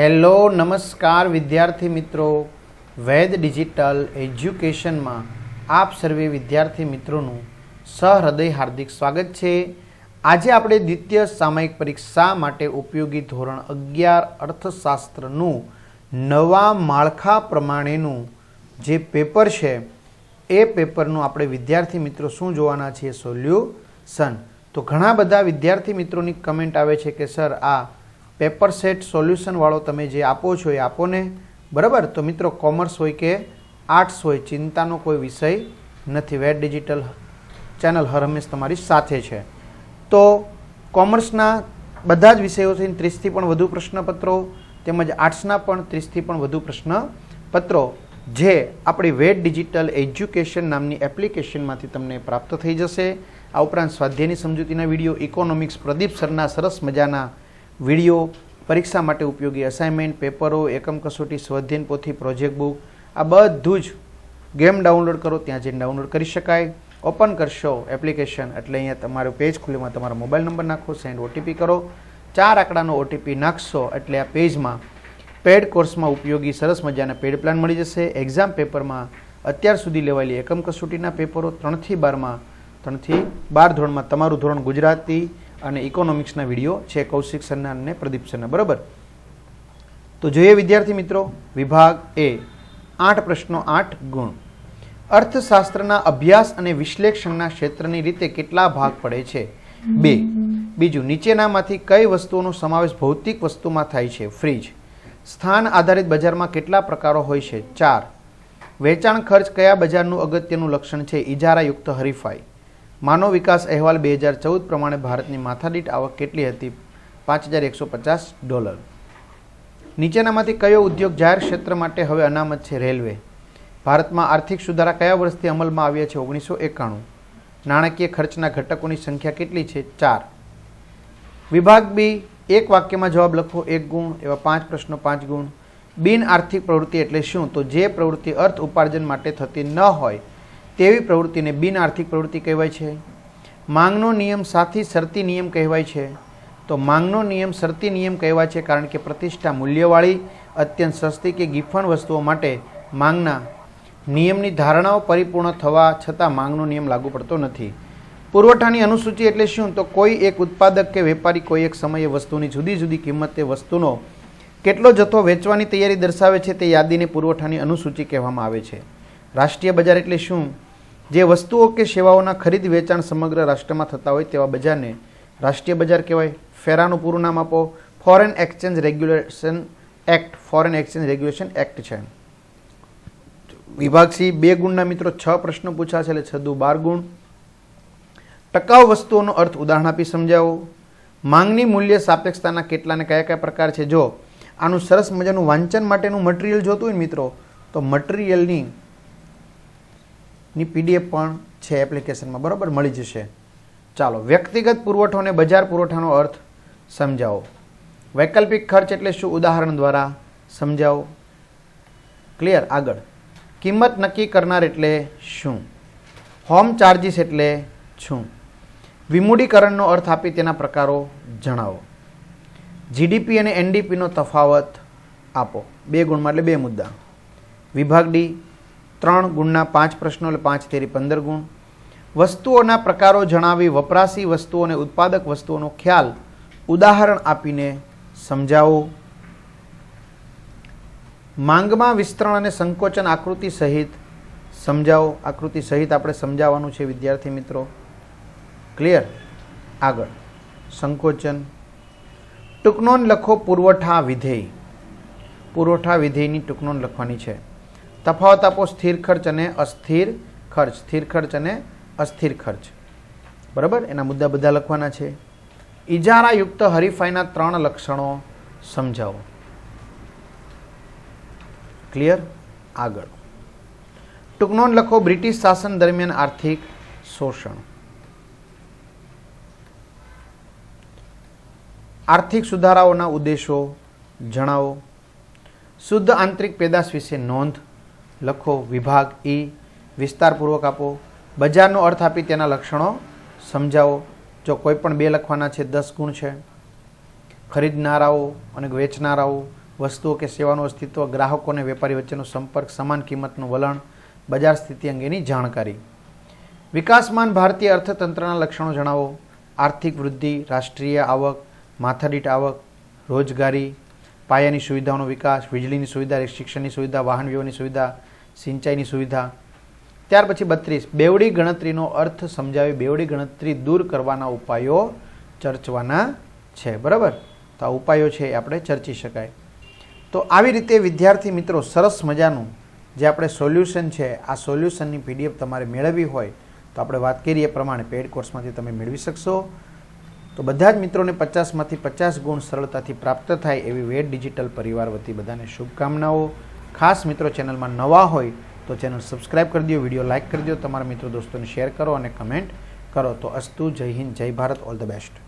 Hello, નમસ્કાર વિદ્યાર્થી મિત્રો. વેદ ડિજિટલ એજ્યુકેશનમાં આપ સર્વે વિદ્યાર્થી મિત્રોનું સહૃદય હાર્દિક સ્વાગત છે. આજે આપણે દ્વિતીય સામયિક પરીક્ષા માટે ઉપયોગી ધોરણ અગિયાર અર્થશાસ્ત્રનું નવા માળખા પ્રમાણેનું જે પેપર છે, એ પેપરનું આપણે વિદ્યાર્થી મિત્રો શું જોવાના છીએ સોલ્યુશન. તો ઘણા બધા વિદ્યાર્થી મિત્રોની કમેન્ટ આવે છે કે, સર, આ પેપર સેટ સોલ્યુશનવાળો તમે જે આપો છો એ આપો ને. બરાબર? તો મિત્રો, કોમર્સ હોય કે આર્ટ્સ હોય, ચિંતાનો કોઈ વિષય નથી. વેટ ડિજિટલ ચેનલ હર હંમેશ તમારી સાથે છે. તો કોમર્સના બધા જ વિષયો થઈને ત્રીસથી પણ વધુ પ્રશ્નપત્રો, તેમજ આર્ટ્સના પણ ત્રીસથી પણ વધુ પ્રશ્નપત્રો, જે આપણી વેટ ડિજિટલ એજ્યુકેશન નામની એપ્લિકેશનમાંથી તમને પ્રાપ્ત થઈ જશે. આ ઉપરાંત સ્વાધ્યાયની સમજૂતીના વીડિયો, ઇકોનોમિક્સ, પ્રદીપ સરના, સરસ મજાના વીડિયો, પરીક્ષા માટે ઉપયોગી અસાઇનમેન્ટ પેપરો, એકમ કસોટી સ્વાધ્યન પોથી પ્રોજેક્ટ બુક આ બધું જ ગેમ ડાઉનલોડ કરો, ત્યાં જઈને ડાઉનલોડ કરી શકાય. ઓપન કરશો એપ્લિકેશન એટલે અહીંયા તમારું પેજ ખુલ્લીમાં તમારો મોબાઈલ નંબર નાખો સેન્ડ ઓટીપી કરો. ચાર આંકડાનો ઓટીપી નાખશો, એટલે આ પેજમાં પેડ કોર્સમાં ઉપયોગી, સરસ મજાના પેડ પ્લાન મળી જશે. એક્ઝામ પેપરમાં અત્યાર સુધી લેવાયેલી એકમ કસોટીના પેપરો ત્રણથી બારમાં, ત્રણથી બાર ધોરણમાં તમારું ધોરણ ગુજરાતી અને ઇકોનોમિક્સના વીડિયો છે કૌશિક સન્ના અને પ્રદીપ સન્ના બરાબર? તો જોઈએ વિદ્યાર્થી મિત્રો, વિભાગ એ, આઠ પ્રશ્નો, આઠ ગુણ. અર્થશાસ્ત્રના અભ્યાસ અને વિશ્લેષણના ક્ષેત્રની રીતે કેટલા ભાગ પડે છે? બે. બીજું, નીચેનામાંથી કઈ વસ્તુઓનો સમાવેશ ભૌતિક વસ્તુમાં થાય છે? ફ્રીજ. સ્થાન આધારિત બજારમાં કેટલા પ્રકારો હોય છે? ચાર. વેચાણ ખર્ચ કયા બજારનું અગત્યનું લક્ષણ છે? ઇજારાયુક્ત હરીફાઈ. માનવ વિકાસ અહેવાલ બે હજાર ચૌદ પ્રમાણે ભારતની માથાદીઠ આવક કેટલી હતી? પાંચ હજાર એકસો પચાસ ડોલર. નીચેનામાંથી કયો ઉદ્યોગ જાહેર ક્ષેત્ર માટે હવે અનામત છે રેલવે? ભારતમાં આર્થિક સુધારા કયા વર્ષથી અમલમાં આવ્યા છે? ઓગણીસો એકાણું. નાણાકીય ખર્ચના ઘટકોની સંખ્યા કેટલી છે? ચાર. વિભાગ બી, એક વાક્યમાં જવાબ લખો. એક ગુણ, એવા પાંચ પ્રશ્નો, પાંચ ગુણ. બિન આર્થિક પ્રવૃત્તિ એટલે શું? તો જે પ્રવૃત્તિ અર્થ ઉપાર્જન માટે થતી ન હોય તેવી પ્રવૃત્તિને બિન આર્થિક પ્રવૃત્તિ કહેવાય છે. માંગનો નિયમ સાથી શરતી નિયમ કહેવાય છે. તો માંગનો નિયમ શરતી નિયમ કહેવાય છે કારણ કે પ્રતિષ્ઠા મૂલ્યવાળી, અત્યંત સસ્તી કે ગીફણ વસ્તુઓ માટે માંગના નિયમની ધારણાઓ પરિપૂર્ણ થવા છતાં માંગનો નિયમ લાગુ પડતો નથી. પુરવઠાની અનુસૂચિ એટલે શું? તો કોઈ એક ઉત્પાદક કે વેપારી કોઈ એક સમયે વસ્તુની જુદી જુદી કિંમતે વસ્તુનો કેટલો જથ્થો વેચવાની તૈયારી દર્શાવે છે તે યાદીને પુરવઠાની અનુસૂચિ કહેવામાં આવે છે. રાષ્ટ્રીય બજાર એટલે શું? જે વસ્તુઓ કે સેવાઓના ખરીદ વેચાણ સમગ્ર રાષ્ટ્રમાં થતા હોય તેવા બજારને રાષ્ટ્રીય બજાર કહેવાય. ફેરાનું પૂરું નામ આપો. Foreign exchange regulation act foreign exchange regulation act છે. વિભાગ સી, બે ગુણના મિત્રો, છ પ્રશ્નો પૂછાશે એટલે છદુ બાર ગુણ. ટકાઉ વસ્તુઓનો અર્થ ઉદાહરણ આપી સમજાવો. માંગની મૂલ્ય સાપેક્ષતાના કેટલાને કયા કયા પ્રકાર છે? જો આનું સરસ મજાનું વાંચન માટેનું મટીરિયલ જોતું હોય મિત્રો, તો મટીરિયલની ની પીડીએફ પણ છે એપ્લિકેશનમાં બરાબર? મળી જશે. ચાલો, વ્યક્તિગત પુરવઠો અને બજાર પુરવઠાનો અર્થ સમજાવો. વૈકલ્પિક ખર્ચ એટલે શું? ઉદાહરણ દ્વારા સમજાવો. ક્લિયર આગળ. કિંમત નક્કી કરનાર એટલે શું? હોમ ચાર્જીસ એટલે શું? વિમૂડીકરણનો અર્થ આપી તેના પ્રકારો જણાવો. જીડીપી અને એનડીપીનો તફાવત આપો. બે ગુણમાં એટલે બે મુદ્દા. વિભાગ ડી ત્રણ ગુણના પાંચ પ્રશ્નો એટલે પાંચ તેરી પંદર ગુણ. વસ્તુઓના પ્રકારો જણાવી વપરાશી વસ્તુઓ અને ઉત્પાદક વસ્તુઓનો ખ્યાલ ઉદાહરણ આપીને સમજાવો. માંગમાં વિસ્તરણ અને સંકોચન આકૃતિ સહિત સમજાવો. આકૃતિ સહિત આપણે સમજાવવાનું છે વિદ્યાર્થી મિત્રો. ક્લિયર આગળ. સંકોચન. ટૂંકનોન લખો પુરવઠા વિધેય. પુરવઠા વિધેયની ટૂંકનોન લખવાની છે. તફાવત આપો, સ્થિર ખર્ચ અને અસ્થિર ખર્ચ. સ્થિર ખર્ચ અને અસ્થિર ખર્ચ. બરાબર? એના મુદ્દા બધા લખવાના છે. ઇજારાયુક્ત હરીફાઈના ત્રણ લક્ષણો સમજાવો. ક્લિયર આગળ. ટૂંકનો લખો, બ્રિટિશ શાસન દરમિયાન આર્થિક શોષણ. આર્થિક સુધારાઓના ઉદ્દેશો જણાવો. શુદ્ધ આંતરિક પેદાશ વિશે નોંધ લખો વિભાગ ઈ, વિસ્તારપૂર્વક આપો. બજારનો અર્થ આપી તેના લક્ષણો સમજાવો. જો કોઈ પણ બે લખવાના છે, દસ ગુણ છે. ખરીદનારાઓ અને વેચનારાઓ, વસ્તુઓ કે સેવાનું અસ્તિત્વ, ગ્રાહકો અને વેપારી વચ્ચેનો સંપર્ક, સમાન કિંમતનું વલણ, બજાર સ્થિતિ અંગેની જાણકારી. વિકાસમાન ભારતીય અર્થતંત્રના લક્ષણો જણાવો. આર્થિક વૃદ્ધિ, રાષ્ટ્રીય આવક, માથાદીઠ આવક, રોજગારી, પાયાની સુવિધાઓનો વિકાસ, વીજળીની સુવિધા, શિક્ષણની સુવિધા, વાહન વ્યવહારની સુવિધા સિંચાઈની સુવિધા. ત્યાર પછી બત્રીસ, બેવડી ગણતરીનો અર્થ સમજાવી બેવડી ગણતરી દૂર કરવાના ઉપાયો ચર્ચવાના છે. બરાબર? તો આ ઉપાયો છે એ આપણે ચર્ચી શકાય. તો આવી રીતે વિદ્યાર્થી મિત્રો સરસ મજાનું જે આપણે સોલ્યુશન છે, આ સોલ્યુશનની પીડીએફ તમારે મેળવવી હોય, તો આપણે વાત કરીએ પ્રમાણે પેડ કોર્સમાંથી તમે મેળવી શકશો. તો બધા જ મિત્રોને પચાસમાંથી પચાસ ગુણ સરળતાથી પ્રાપ્ત થાય એવી વેટ ડિજિટલ પરિવાર વતી બધાને શુભકામનાઓ. ખાસ મિત્રો ચેનલમાં નવા હોય તો ચેનલ સબસ્ક્રાઇબ કરી દો, વીડિયો લાઇક કરી દો, તમારા મિત્રો દોસ્તોને શેર કરો અને કમેન્ટ કરો. તો અસ્તુ, જય હિન્દ, જય ભારત, ઓલ ધ બેસ્ટ.